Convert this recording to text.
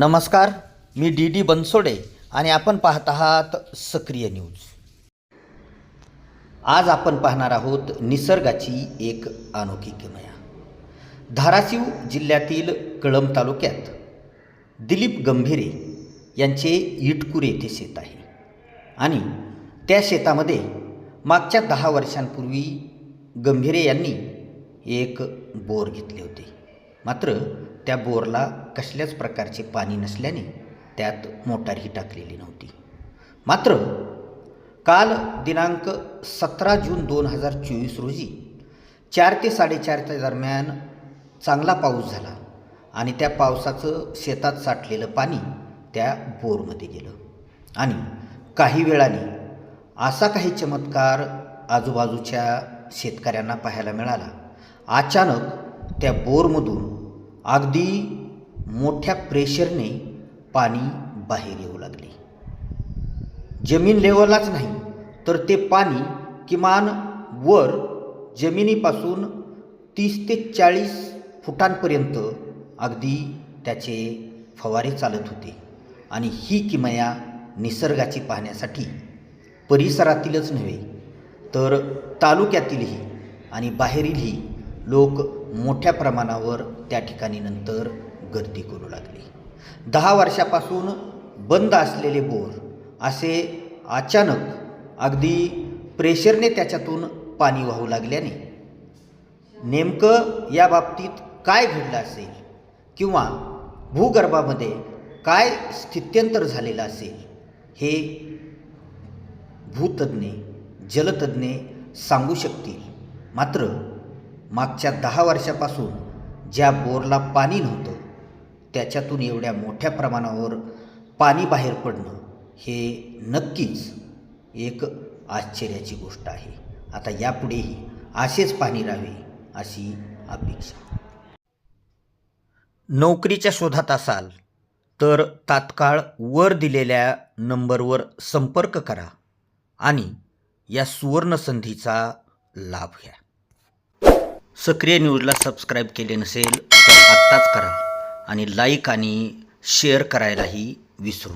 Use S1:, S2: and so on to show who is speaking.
S1: नमस्कार मी D D Bansode आणि आपण पाहत आहात सक्रिय न्यूज. आज आपण पाहणार आहोत निसर्गाची एक अनोखी किमया. धाराशिव जिल्ह्यातील कळंब तालुक्यात दिलीप गंभीरे यांचे इटकूर येथे शेत आहे. आणि त्या शेतामध्ये मागच्या दहा वर्षांपूर्वी गंभीरे यांनी एक बोर घेतले होते. मात्र त्या बोरला कसल्याच प्रकारचे पाणी नसल्याने त्यात मोटारही टाकलेली नव्हती. मात्र काल दिनांक सतरा जून दोन हजार चोवीस रोजी चार ते साडेचारच्या दरम्यान चांगला पाऊस झाला आणि त्या पावसाचं शेतात साठलेलं पाणी त्या बोरमध्ये गेलं. आणि काही वेळाने असा काही चमत्कार आजूबाजूच्या शेतकऱ्यांना पाहायला मिळाला. अचानक त्या बोरमधून अगदी मोठ्या प्रेशरने पाणी बाहेर येऊ लागले. जमीन लेवललाच नाही तर ते पाणी किमान वर जमिनीपासून तीस ते चाळीस फुटांपर्यंत अगदी त्याचे फवारे चालत होते आणि ही किमया निसर्गाची पाहण्यासाठी परिसरातीलच नव्हे तर तालुक्यातीलही आणि बाहेरीलही लोक मोठ्या प्रमाणावर त्या ठिकाणी नंतर गर्दी करू लागली. दहा वर्षापासून बंद असलेले बोर असे अचानक अगदी प्रेशरने त्याच्यातून पाणी वाहू लागल्याने नेमकं या बाबतीत काय घडलं असेल किंवा भूगर्भामध्ये काय स्थित्यंतर झालेलं असेल हे भूतज्ञ जलतज्ञ सांगू शकतील. मात्र मागच्या दहा वर्षापासून ज्या बोरला पाणी नव्हतं त्याच्यातून एवढ्या मोठ्या प्रमाणावर पाणी बाहेर पडणं हे नक्कीच एक आश्चर्याची गोष्ट आहे. आता यापुढेही असेच पाणी राहावे अशी अपेक्षा. नोकरीच्या शोधात असाल तर तात्काळ वर दिलेल्या नंबरवर संपर्क करा आणि या सुवर्णसंधीचा लाभ घ्या. सक्रिय न्यूजला सबस्क्राईब केले नसेल तर आत्ताच करा आणि लाईक आणि शेअर करायलाही विसरू